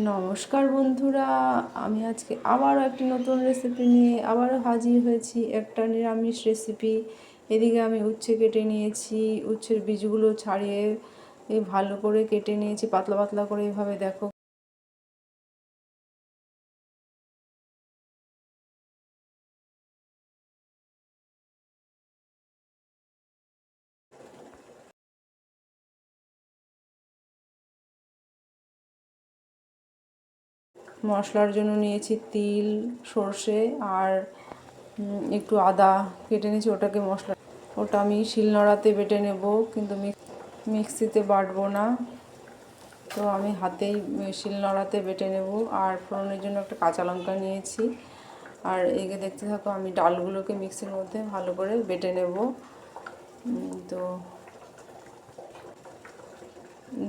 নমস্কার বন্ধুরা, আমি আজকে আবারও একটি নতুন রেসিপি নিয়ে আবারও হাজির হয়েছি, একটা নিরামিষ রেসিপি এদিকে আমি উচ্ছে কেটে নিয়েছি, উচ্ছের বীজগুলো ছাড়িয়ে ভালো করে কেটে নিয়েছি, পাতলা পাতলা করে এভাবে দেখো মশলার জন্য নিয়েছি তিল, সর্ষে আর একটু আদা কেটে নিয়েছি, ওটাকে মশলা, ওটা আমি শিলনোড়াতে বেটে নেব, কিন্তু মিক্সিতে বাটবো না। তো আমি হাতেই শিলনোড়াতে বেটে নেব, আর ফোড়নের জন্য একটা কাঁচা লঙ্কা নিয়েছি। আর এগে দেখতে থাকো, আমি ডালগুলোকে মিক্সির মধ্যে ভালো করে বেটে নেব। তো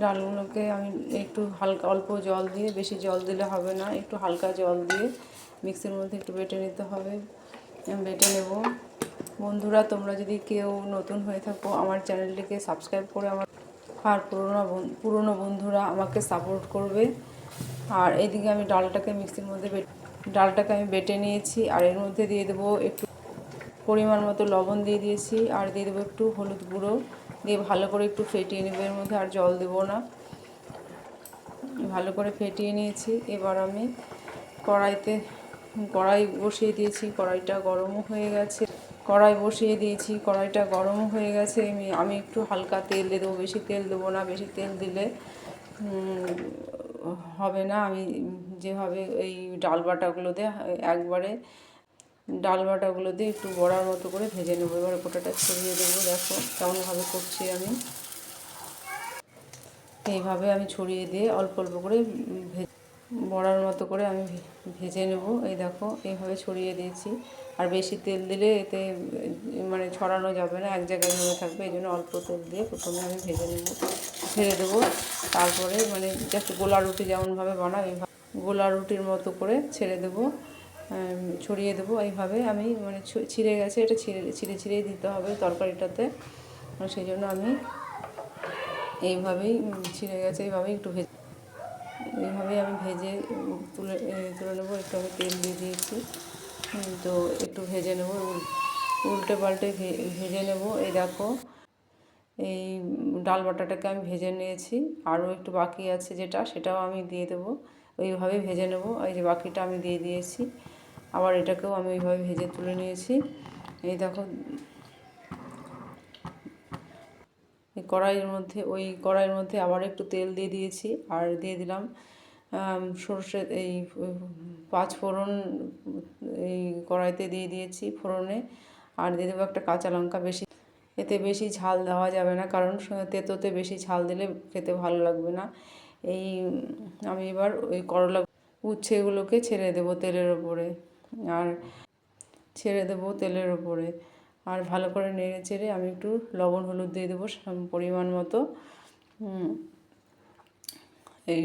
ডালগুলোকে আমি একটু হালকা অল্প জল দিয়ে, বেশি জল দিলে হবে না, একটু হালকা জল দিয়ে মিক্সির মধ্যে একটু বেটে নিতে হবে। বেটে নেব। বন্ধুরা, তোমরা যদি কেউ নতুন হয়ে থাকো, আমার চ্যানেলটিকে সাবস্ক্রাইব করে আমার আর পুরোনো পুরোনো বন্ধুরা আমাকে সাপোর্ট করবে। আর এইদিকে আমি ডালটাকে মিক্সির মধ্যে ডালটাকে আমি বেটে নিয়েছি, আর এর মধ্যে দিয়ে দেবো একটু পরিমাণ মতো লবণ দিয়ে দিয়েছি, আর দিয়ে দেবো একটু হলুদ গুঁড়ো। দিয়ে ভালো করে একটু ফেটিয়ে নেব, এর মধ্যে আর জল দেবো না। ভালো করে ফেটিয়ে নিয়েছি। এবার আমি কড়াইতে, কড়াই বসিয়ে দিয়েছি, কড়াইটা গরমও হয়ে গেছে। কড়াই বসিয়ে দিয়েছি, কড়াইটা গরম হয়ে গেছে। আমি আমি একটু হালকা তেল দিয়ে দেবো, বেশি তেল দেবো না, বেশি তেল দিলে হবে না। আমি যেভাবে এই ডাল বাটাগুলো দিয়ে একবারে ডাল বাটাগুলো দিয়ে একটু বড়ার মতো করে ভেজে নেব। এবার গোটাটা ছড়িয়ে দেবো। দেখো কেমনভাবে করছি আমি। এইভাবে আমি ছড়িয়ে দিয়ে অল্প অল্প করে বড়ার মতো করে আমি ভেজে নেব। এই দেখো, এইভাবে ছড়িয়ে দিয়েছি। আর বেশি তেল দিলে এতে মানে ছড়ানো যাবে না, এক জায়গায় জমে থাকবে। এই জন্য অল্প তেল দিয়ে প্রথমে আমি ভেজে নেব। ছেড়ে দেবো। তারপরে মানে জাস্ট গোলা রুটি যেমনভাবে বানাই, গোলা রুটির মতো করে ছেড়ে দেবো। ছড়িয়ে দেবো এইভাবে। আমি মানে ছিঁড়ে গেছে, এটা ছিঁড়ে ছিঁড়ে ছিঁড়েই দিতে হবে তরকারিটাতে। সেই জন্য আমি এইভাবেই ছিঁড়ে গেছে, এইভাবেই একটু ভেজে এইভাবেই আমি ভেজে তুলে তুলে নেব। একটু আমি তেল দিয়ে দিয়েছি। তো একটু ভেজে নেব উল্টে পাল্টে ভেজে নেব। এই দেখো, এই ডাল বাটাটাকে আমি ভেজে নিয়েছি। আরও একটু বাকি আছে যেটা, সেটাও আমি দিয়ে দেবো। ওইভাবেই ভেজে নেব। এই যে বাকিটা আমি দিয়ে দিয়েছি। আবার এটাকেও আমি ওইভাবে ভেজে তুলে নিয়েছি। এই দেখো, এই কড়াইয়ের মধ্যে, ওই কড়াইয়ের মধ্যে আবার একটু তেল দিয়ে দিয়েছি আর দিয়ে দিলাম সর্ষে, এই, পাঁচ ফোড়ন, এই কড়াইতে দিয়ে দিয়েছি ফোড়নে আর দিয়ে দেবো একটা কাঁচা লঙ্কা বেশি। এতে বেশি ঝাল দেওয়া যাবে না কারণ তেতোতে বেশি ঝাল দিলে খেতে ভালো লাগবে না। এই, আমি এবার ওই করলা উচ্ছেগুলোকে ছেড়ে দেবো তেলের ওপরে। আর ছেড়ে দেবো তেলের ওপরে। আর ভালো করে নেড়ে চেড়ে আমি একটু লবণ, হলুদ দিয়ে দেবো পরিমাণ মতো। এই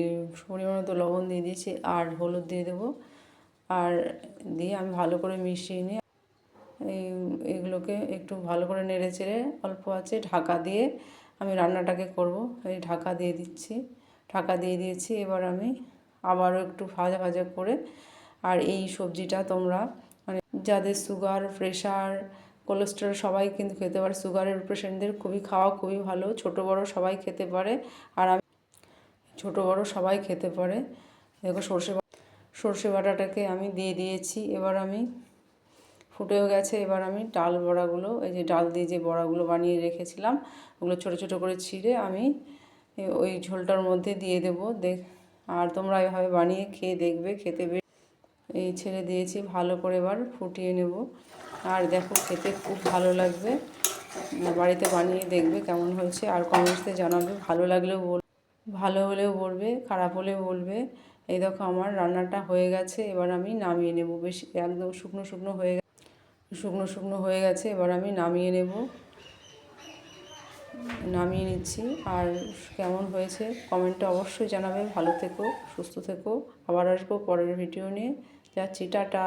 পরিমাণ মতো লবণ দিয়ে দিয়েছি আর হলুদ দিয়ে দেবো। আর দিয়ে আমি ভালো করে মিশিয়ে নিয়ে এই এগুলোকে একটু ভালো করে নেড়ে চেড়ে অল্প আছে ঢাকা দিয়ে আমি রান্নাটাকে করব। এই ঢাকা দিয়ে দিচ্ছি। ঢাকা দিয়ে দিয়েছি। এবার আমি আবারও একটু ভাজা ভাজা করে আর এই সবজিটা তোমরা মানে যাদের সুগার প্রেশার কোলেস্ট্রল সবাই কিন্তু খেতে পারে। সুগারের পেশেন্টদের খুবই খাওয়া খুবই ভালো। ছোট বড় সবাই খেতে পারে আর আমি ছোটো বড়ো সবাই খেতে পারে। দেখো সর্ষে সর্ষে বাটাটাকে আমি দিয়ে দিয়েছি। এবার আমি ফুটেও গেছে। এবার আমি ডাল বড়াগুলো, এই যে ডাল দিয়ে যে বড়াগুলো বানিয়ে রেখেছিলাম, ওগুলো ছোটো ছোটো করে ছিঁড়ে আমি ওই ঝোলটার মধ্যে দিয়ে দেবো। দেখ আর তোমরা এভাবে বানিয়ে খেয়ে দেখবে, খেতে এই ছেড়ে দিয়েছি, ভালো করে এবার ফুটিয়ে নেব। আর দেখো খেতে খুব ভালো লাগবে। বাড়িতে বানিয়ে দেখবে কেমন হয়েছে, আর কমেন্টসে জানাবে। ভালো লাগলেও বল, ভালো হলেও বলবে, খারাপ হলেও বলবে। এই দেখো আমার রান্নাটা হয়ে গেছে, এবার আমি নামিয়ে নেব। বেশি একদম শুকনো শুকনো হয়ে গেছে, শুকনো শুকনো হয়ে গেছে, এবার আমি নামিয়ে নেব। নামিয়ে নিচ্ছি, আর কেমন হয়েছে কমেন্টে অবশ্যই জানাবে। ভালো থেকো, সুস্থ থেকো। আবার আসব পরের ভিডিও নিয়ে। যাচ্ছি টাটা।